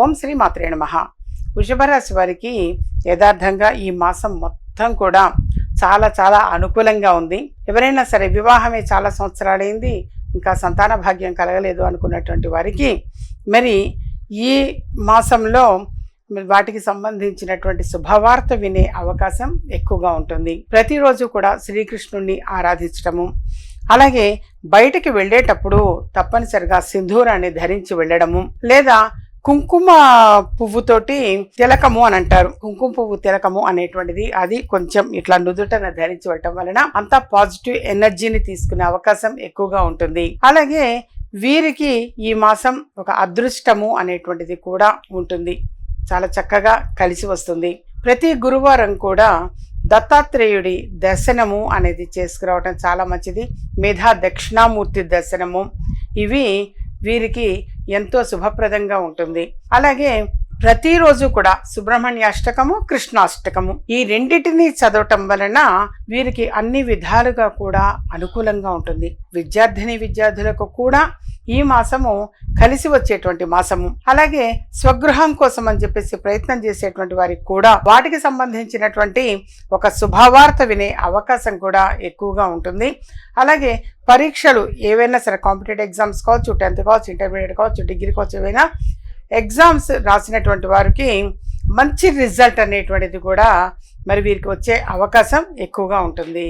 ఓం శ్రీ మాత్రే నమ. వృషభరాశి వారికి యథార్థంగా ఈ మాసం మొత్తం కూడా చాలా చాలా అనుకూలంగా ఉంది. ఎవరైనా సరే వివాహమే చాలా సంవత్సరాలైంది ఇంకా సంతాన భాగ్యం కలగలేదు అనుకున్నటువంటి వారికి మరి ఈ మాసంలో వాటికి సంబంధించినటువంటి శుభవార్త వినే అవకాశం ఎక్కువగా ఉంటుంది. ప్రతిరోజు కూడా శ్రీకృష్ణుణ్ణి ఆరాధించడము అలాగే బయటికి వెళ్ళేటప్పుడు తప్పనిసరిగా సింధూరాన్ని ధరించి వెళ్ళడము లేదా కుంకుమ పువ్వుతోటి తిలకము అని అంటారు. కుంకుమ పువ్వు తిలకము అనేటువంటిది అది కొంచెం ఇట్లా నుదుటన ధరించి ఉండటం వలన అంతా పాజిటివ్ ఎనర్జీని తీసుకునే అవకాశం ఎక్కువగా ఉంటుంది. అలాగే వీరికి ఈ మాసం ఒక అదృష్టము అనేటువంటిది కూడా ఉంటుంది. చాలా చక్కగా కలిసి వస్తుంది. ప్రతి గురువారం కూడా దత్తాత్రేయుడి దర్శనము అనేది చేసుకురావటం చాలా మంచిది. మేధా దక్షిణామూర్తి దర్శనము. ఇవి వీరికి ఎంతో శుభప్రదంగా ఉంటుంది. అలాగే ప్రతిరోజు కూడా సుబ్రహ్మణ్య అష్టకము కృష్ణాష్టకము ఈ రెండింటినీ చదవటం వలన వీరికి అన్ని విధాలుగా కూడా అనుకూలంగా ఉంటుంది. విద్యార్థిని విద్యార్థులకు కూడా ఈ మాసము కలిసి వచ్చేటువంటి మాసము. అలాగే స్వగృహం కోసం అని చెప్పేసి ప్రయత్నం చేసేటువంటి వారికి కూడా వాటికి సంబంధించినటువంటి ఒక శుభవార్త వినే అవకాశం కూడా ఎక్కువగా ఉంటుంది. అలాగే పరీక్షలు ఏవైనా సరే కాంపిటేటివ్ ఎగ్జామ్స్ కావచ్చు టెన్త్ కావచ్చు ఇంటర్మీడియట్ కావచ్చు డిగ్రీ కావచ్చు ఏవైనా ఎగ్జామ్స్ రాసినటువంటి వారికి మంచి రిజల్ట్ అనేటువంటిది కూడా మరి వీరికి వచ్చే అవకాశం ఎక్కువగా ఉంటుంది.